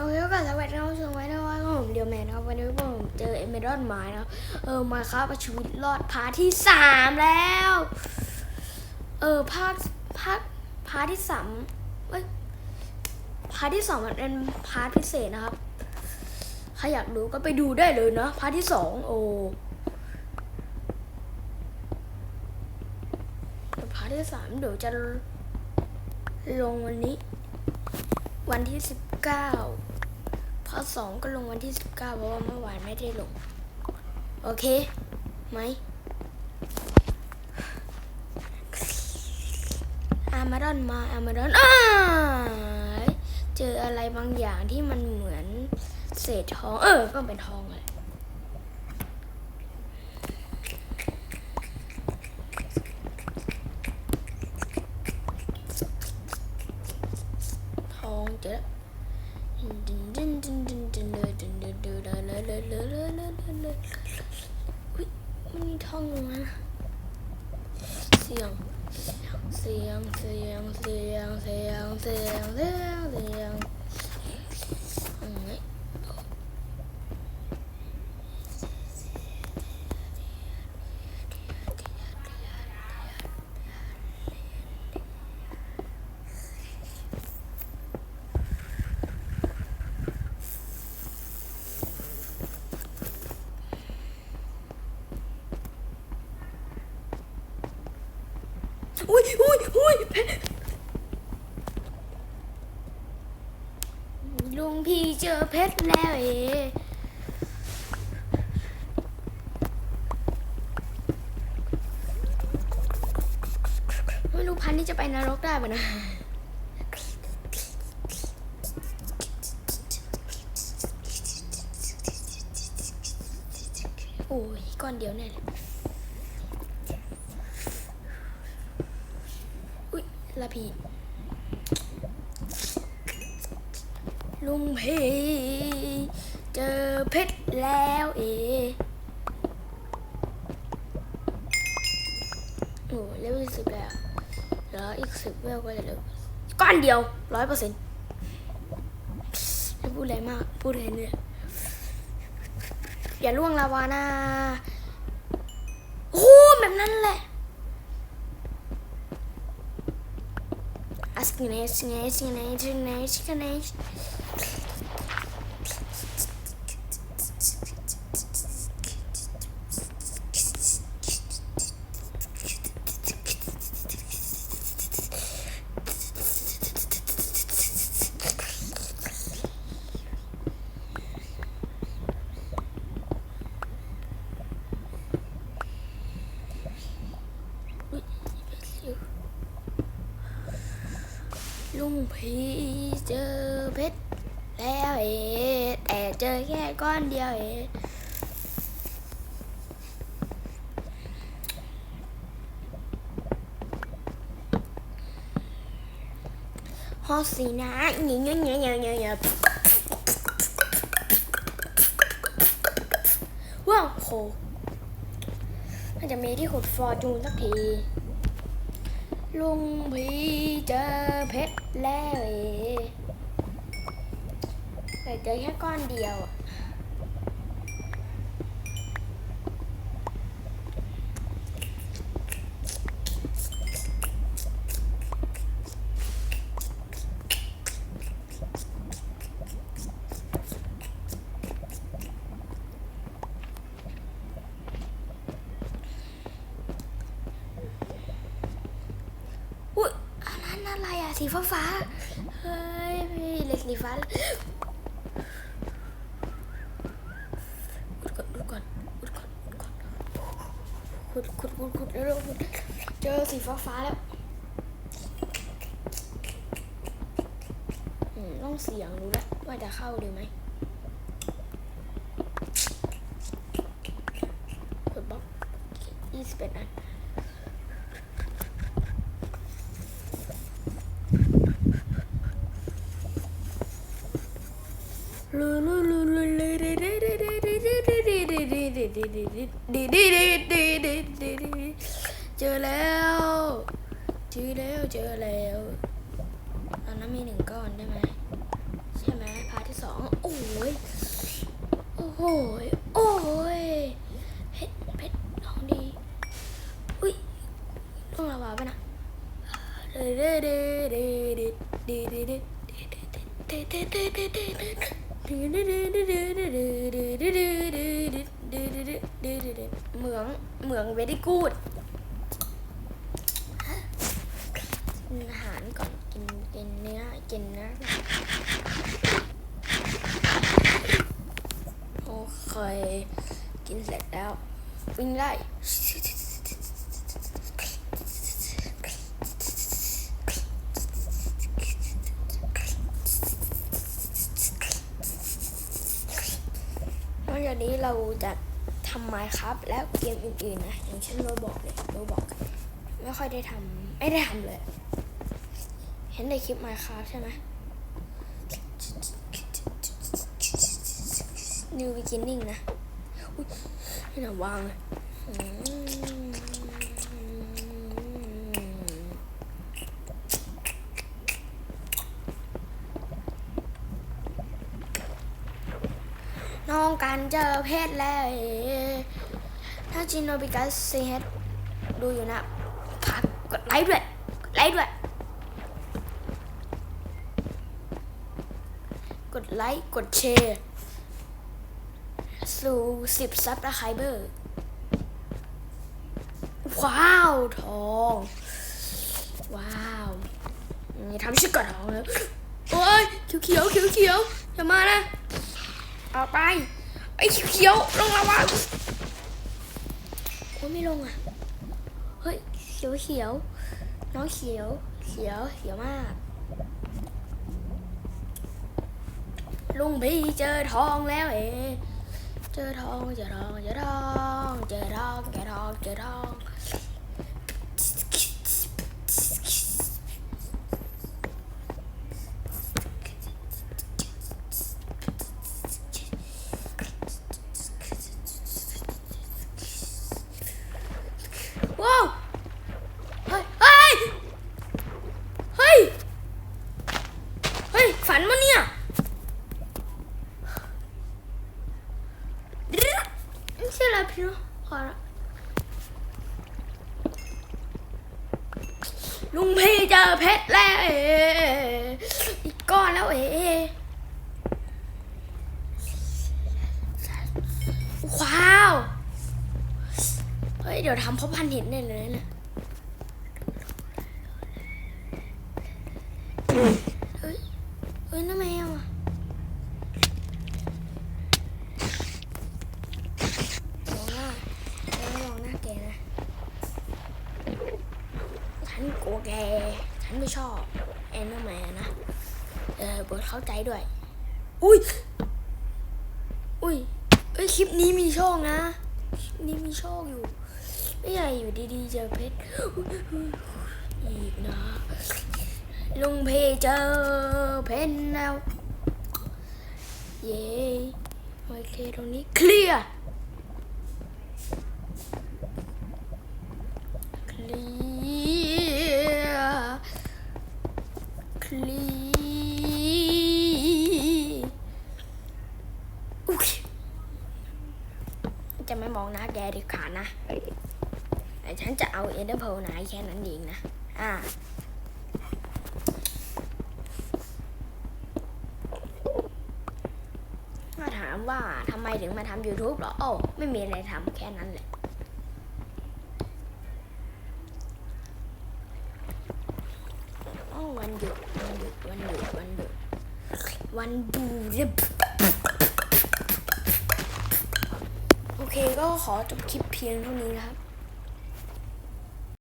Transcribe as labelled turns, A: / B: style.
A: โอเคก็สวัสดีครับชมไว้นะว่าผมเดียวแมนนะครับวันนี้ผมเจอเอเมรอนไม้นะเออมาครับประชีวิตรอดพาร์ทที่สามแล้ว เออภาคภาคพาร์ทที่สามเอ้ยพาร์ทที่สองมันเป็นพาร์ทพิเศษนะครับใครอยากดูก็ไปดูได้เลยเนาะพาร์ทที่สองโอ้พาร์ทที่สามเดี๋ยวจะลงวันนี้ วันที่สิบเก้าพอสองก็ลงวันที่สิบเก้าเพราะว่าเมื่อวานไม่ได้ลง โอเคไหมอามาดอนมาอามาดอนอ้าเจออะไรบางอย่างที่มันเหมือนเศษทอง เออ ก็เป็นทองเลย ทองเจอแล้วอุ๊ยมันมีทองอยู่นะเสียง เสียง เสียง เสียง เสียง เสียง เสียง เสี อุ้ยอุ้ยอุ้ยเพชรลุงพี่เจอเพชรแล้วเอไม่รู้พันนี้จะไปนรกได้ปะนะโอ้ยก้อนเดียวแน่เลย อุ้ย ลาพีลุงพีเจอเพชรแล้วเอโอ้เลเวลสิบแล้วแล้วอีกสิบเวลก็จะเหลือก้อนเดียวร้อยเปอร์เซ็นต์ไม่พูดอะไรมาก พูดอะไรเนี่ยอย่าล่วงลาวานะโอ้โหแบบนั้นแหละ As criancinhas, criancinhas, criancinhas, criancinhas. ลุงพีเจอเพชรแล้วเอแต่เจอแค่ก้อนเดียวเอฮอสีนะเงี้ยเงี้ยเงี้ยเงี้ยเงี้ยเงี้ยว้าวโหน่าจะมีที่ขุดฟอร์จูนสักที ลุงพีเจอเพชรแล้วเอแต่เจอแค่ก้อนเดียวอะอุ้ย อะไรอะสีฟ้าฟ้าเฮ้ยพี่เล็กสีฟ้าอุดก่อนอุดก่อนอุดก่อนอุดก่อนขุดขุดขุดขุดเร็วขุดเจอสีฟ้าฟ้าแล้วอืมต้องเสียงดูแล้วว่าจะเข้าดีไหมกดบล็อกยี่สิบเอ็ดอัน เจอแล้วเจ อแล้วเจอแล้วตอนนั้นมีหนึ่งก้อนได้ไหมใช่ไหมพาร์ทที่สองโอ้ยโอ้ยเพชรเพชรของดีอุ้ยต้องระบาดป่ะนะเด้เด้เด้เด้เด้เด้เด้เด้เด้เด้เด้เด้เด้เด้เด้เหมืองเหมือง very good กินอาหารก่อน กินเนื้อกินเนื้อโอเค กินเสร็จแล้ว วิ่งไล่นอกจากนี้เราจะทำไมครับ แล้วเกมอื่นๆนะ อย่างเช่นโรบอกเลยโรบอกไม่ค่อยได้ทำไม่ได้ทำเลย ห็นในคลิป Minecraft ใช่ไหม New Beginning นะอุ้ยนี่นะวางเลยน้องกันเจอเพศแล้ว ถ้าจินโนบิกัสซีเฮดดูอยู่นะฝากกดไลค์ด้วย กดไลค์ด้วย ดไลค์ กดแชร์ สู่สิบซับนะไคเบอร์ ว้าว ทอง ว้าวนี่ทำชื่อก่อนทองแล้วโอ้ยเขียวเขียวเขียวเขียวอย่ามานะออกไป ไอ้เขียวเขียวลงระวังโอ้ไม่ลงอะ เฮ้ย เขียวเขียว น้องเขียว เขียว เขียวมาก ลุงพี่เจอทองแล้วเอเจอทองเจอทองเจอทองเจอทองเจอทองเจอทอง ลุงพี่เจอเพชรแล้วเออีกก้อนแล้วเอว้าว เฮ้ย เดี๋ยวทำพ่อพันเห็นได้เลยนะเฮ้ย เฮ้ยน้าแมวอะ มองหน้าแล้วมองหน้าแกนะ ฉันกลัวแก ฉันไม่ชอบแอนเดอร์แมนนะ เออบทเข้าใจด้วย อุ้ย อุ้ยเอ้ยคลิปนี้มีโชคนะคลิปนี้มีโชคอยู่ ไม่ใหญ่อยู่ดีๆเจอเพชรอุ๊ยอุ๊ยอีกนะลุงเพเจอเพชรแล้ว เย้โอเคตรงนี้เคลียร์ เคลียร์เคลียร์อุ๊ย จะไม่มองหน้าแกเด็ดขาดนะแต่ฉันจะเอาเอเดอร์เพลนายแค่นั้นเองนะ อ่าถ้าถามว่าทำไมถึงมาทำ YouTube เหรอ โอ้ไม่มีอะไรทำแค่นั้นแหละโอ้วันหยุดวันหยุดวันหยุดวันหยุดวันบูรบ ก็ขอจบคลิปเพียงเท่านี้นะครับ